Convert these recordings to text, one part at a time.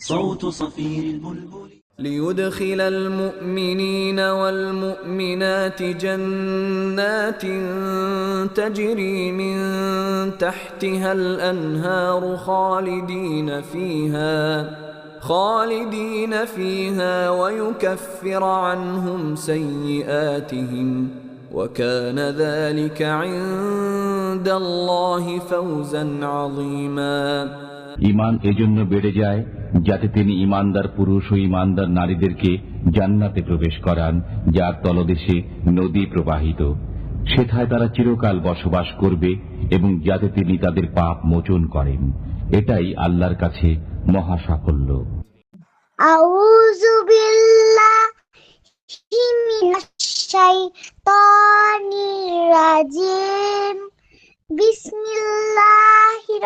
صوت صفير البلبل ليدخل المؤمنين والمؤمنات جنات تجري من تحتها الانهار خالدين فيها خالدين فيها ويكفر عنهم سيئاتهم وكان ذلك عند الله فوزا عظيما ইমান এজন্য বেড়ে যায় যাতে তিনি ইমানদার পুরুষ ও ইমানদার নারীদেরকে জান্নাতে প্রবেশ করান, যার তলদেশে নদী প্রবাহিত। সেথায় তারা চিরকাল বসবাস করবে এবং যাতে তিনি তাদের পাপ মোচন করেন। এটাই আল্লাহর কাছে মহা সাফল্য বিসমিল্লাহির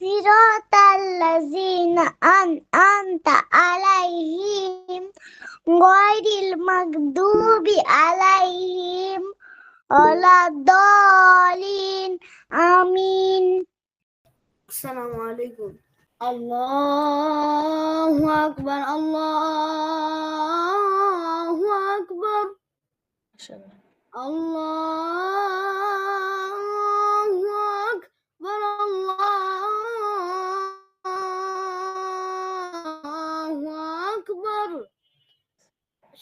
صراط الذين أنعمت عليهم غير المغضوب عليهم ولا الضالين آمين السلام عليكم الله أكبر الله أكبر الله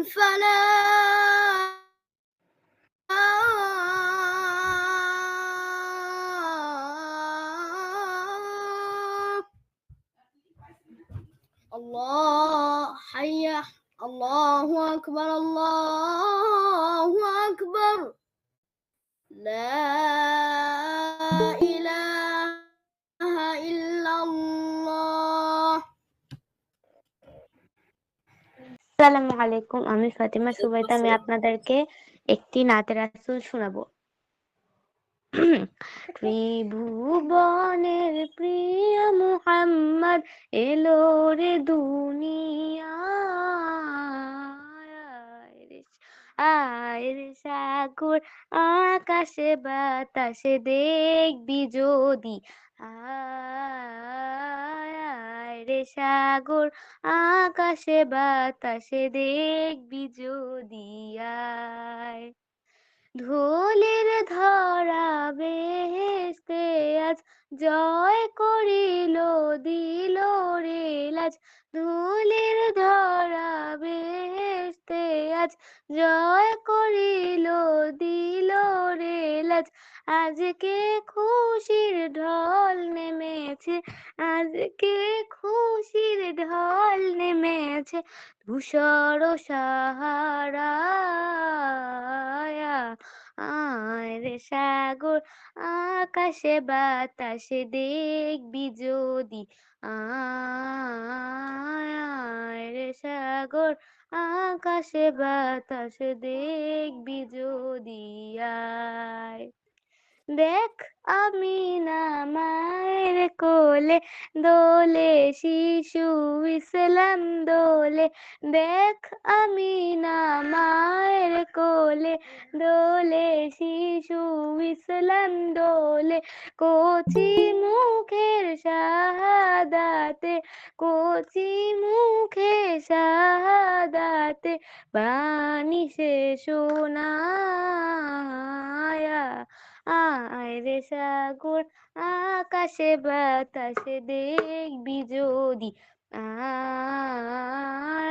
على الفلاح الله حي الله أكبر الله أكبر لا আসসালামু আলাইকুম আমি ফাতিমা সুবাইদা আমি আপনাদেরকে একটি নাতের রাসূল শোনাবো। ত্রিভুবনের প্রিয় মুহাম্মদ এলো রে রে সাগর আকাশে বাতাসে দেখবি যদি রে সাগর আকাশে বাতাসে দেখবি যদি ধুলির ধরা বেহেস্তে আজ জয় করিল, দিল রে লাজ ধুলির ধরা বেহেস্তে আজ। জয় করিল, দিল রে লাজ, আজকে খুশির ঢল নেমেছে, আজকে খুশির ঢল নেমেছে, ধূসর সাহারা আয় সাগর আকাশে বাতাসে দেখবি যদি আয় সাগর আকাশে বাতাসে দেখবি যদি আয় দেখ আমি না মায়ের কোলে দোলে শিশু ইসলাম দোলে দেখ আমি না মায়ের কোলে দোলে, শিশু ইসলাম দোলে। কচি মুখের শাহাদাতে, কচি মুখে শাহাদাতে বাণী সে শোনায়া আয় রে সাগর, আকাশে বাতাসে দেখবি যদি। আয়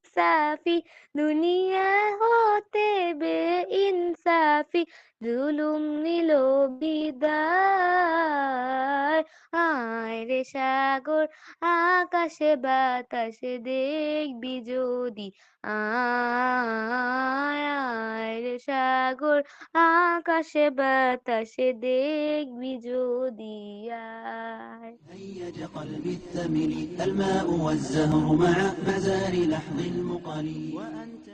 ইনসাফি দুনিয়া হতে বে ইনসাফি জুলুম নিল বিদায় আয় রে সাগর আকাশে বাতাসে দেখবি যদি আয় আয় রে সাগর আকাশে বাতাসে দেখবি যদি আয় هيج قلبي الثمل الماء والزهر مع مزار لحظ المقل وأنت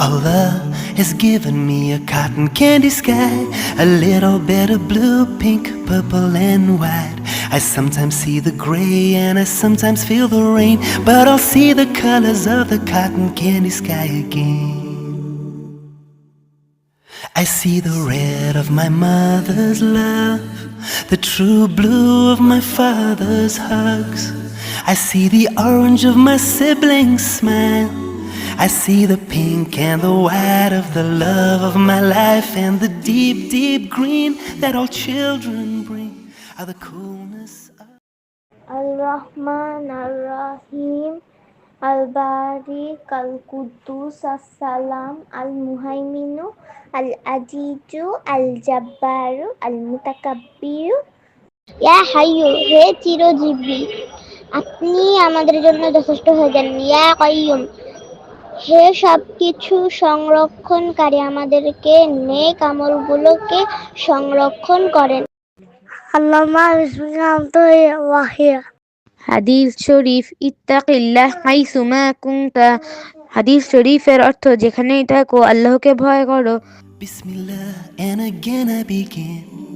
Allah has given me a cotton candy sky, a little bit of blue, pink, purple, and white. I sometimes see the gray and I sometimes feel the rain, but I'll see the colors of the cotton candy sky again. I see the red of my mother's love, the true blue of my father's hugs. I see the orange of my siblings' smile. I see the pink and the white of the love of my life and the deep, deep green that all children bring are the coolness of. Al Rahman Al Rahim Al Barik Al Quddus as-salam Al Muhaiminu Al Ajizu Al Jabbaru Al Mutakabbiru Ya Hayyu Hey, Chirojibi আপনি আমাদের জন্য যথেষ্ট হয়ে যান। ইয়া কাইয়ুম। হে সবকিছু সংরক্ষণকারী আমাদেরকে নেক আমলগুলোকে সংরক্ষণ করেন। আল্লামা বিসমিল্লাহ তো ওয়াহিয়া। হাদিস শরীফ ইত্তাকিল্লাহ হাইসুমা কুনতা। হাদিস শরীফের অর্থ যেখানেই থাকো আল্লাহকে ভয় করো। Bismillah, and again I begin.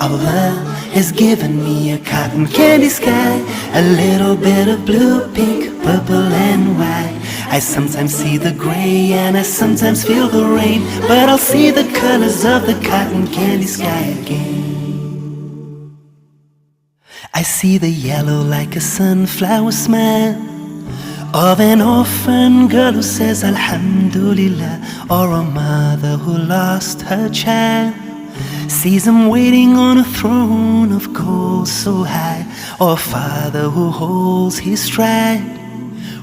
Allah has given me a cotton candy sky, a little bit of blue, pink, purple, and white. I sometimes see the gray and I sometimes feel the rain, but I'll see the colors of the cotton candy sky again. I see the yellow like a sunflower smile of an orphan girl who says Alhamdulillah, or a mother who lost her child. Sees him waiting on a throne of gold so high, or a father who holds his stride.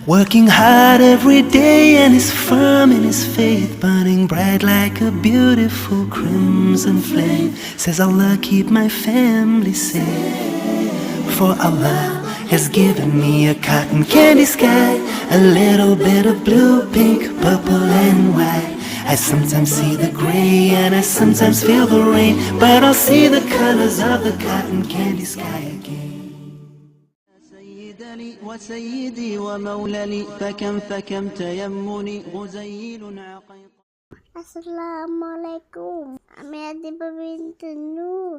Working hard every day and is firm in his faith, burning bright like a beautiful crimson flame. Says Allah, keep my family safe. For Allah has given me a cotton candy sky, a little bit of blue, pink, purple, and white. I sometimes see the gray and I sometimes feel the rain, but I'll see the colors of the cotton candy sky again. سيدني وسيدي ومولني فكم فكم تيمني غزيل عقيق আসসালামু আলাইকুম আমি আদিবা বিনতে নূর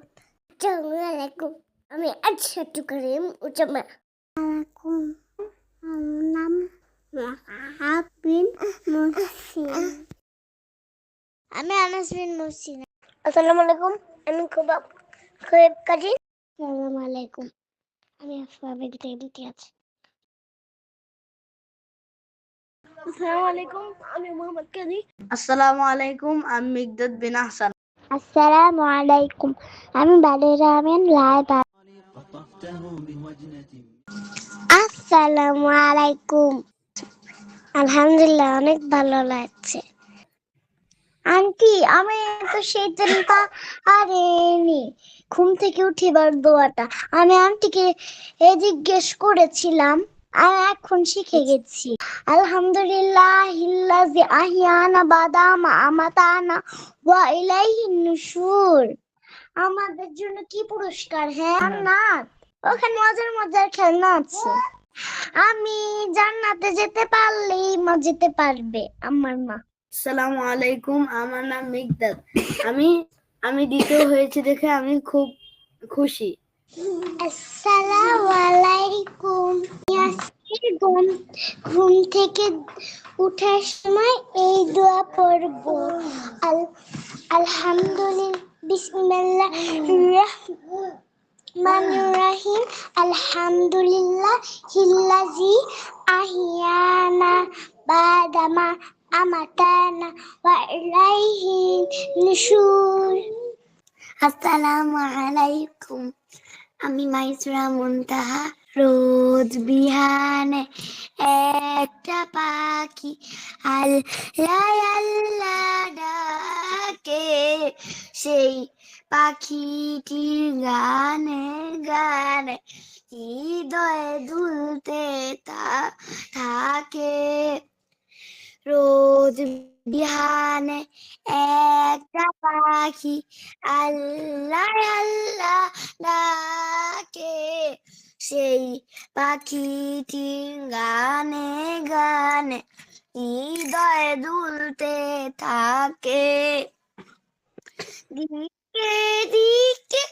আসসালামু আলাইকুম আমি আচ্ছাটু করিম উচ্চমা আলাইকুম আমার নাম মাহাব বিন মুহসিন আমি আনাস বিন মুসিনা আসসালামু আলাইকুম আমি খুব খুব কাজী। আসসালামু আলাইকুম। আমি আফা বিন ইমতি আছি। আসসালামু আলাইকুম আমি মোহাম্মদ কাজী। আসসালামু আলাইকুম আমি মিগদাদ বিন আহসান। আসসালামু আলাইকুম আমি বালেরা আমেন লাইবা আসসালামু আলাইকুম। আলহামদুলিল্লাহ অনেক ভালো লাগছে। আন্টি আমি তো সেই দিন পারিনি ঘুম থেকে উঠিবার দোয়াটা। আমি আন্টিকে এ জিজ্ঞেস করেছিলাম আর এখন শিখে গেছি। আলহামদুলিল্লাহ ইল্লাজি আহিয়ানা বাদামা আমাতানা ওয়া ইলাইহিন নুশুর। আমাদের জন্য কি পুরস্কার হ্যাঁ। জান্নাত? ওখানে মজার মজার খেলনা আছে। আমি জান্নাতে যেতে পারলেই মা যেতে পারবে আমার মা। আসসালামু আলাইকুম, আমার নাম মিকদাদ আমি আমি দ্বিতীয় হয়েছে দেখে আমি খুব খুশি। ঘুম থেকে উঠার সময় এই দোয়া পড়ব। আল, আলহামদুলিল্লাহ আলহামদুলিল্লাহ হিল্লাজি আহিয়ানা বাদামা আমাতানা ওয়া ইলাইহি নুশুর আসসালামু আলাইকুম আমি মাইসুরা মুনতাহা রোজ বিহানে একটা পাখি আল্লাহ আল্লাহ ডাকে সেই পাখিটি গানে গানে হৃদয়ে দুলতে তা- থাকে রোজ বিহানে একটা পাখি আল্লাহ আল্লাহ ডাকে সেই পাখিটি গানে গানে হৃদয় দুলতে থাকে। দিকে দিকে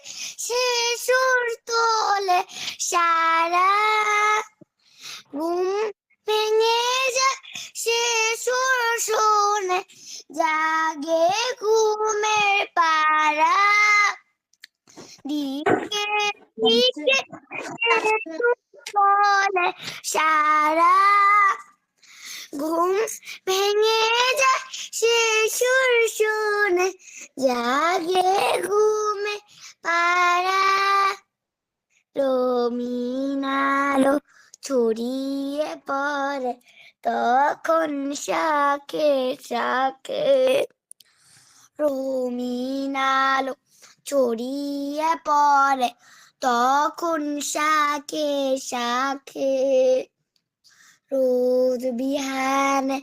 জাগে ঘুমে পাড়া রমিনালো ছড়িয়ে পড়ে তখন শাকে শাকে রমিনালো ছড়িয়ে পড়ে তখন শাকে শাকে রোজ বিহানে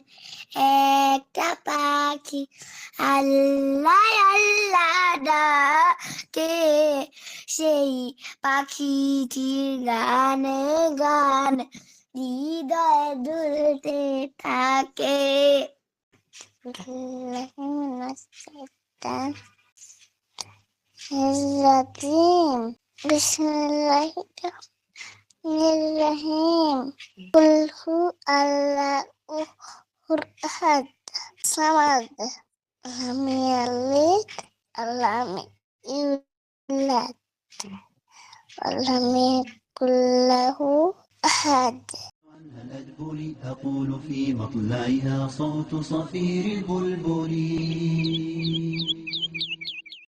একটা পাখি আল্লাহ আল্লাহ ডাকে সেই শিশির গানে গান, হৃদয় দুলতে থাকে। রাজিম বিসমিল্লাহির রহিম কুল হু আল্লাহু আহাদ সামাদ। লাম ولم يكن له أحد. عنها الأدبل أقول في مطلعها صوت صفير البلبل.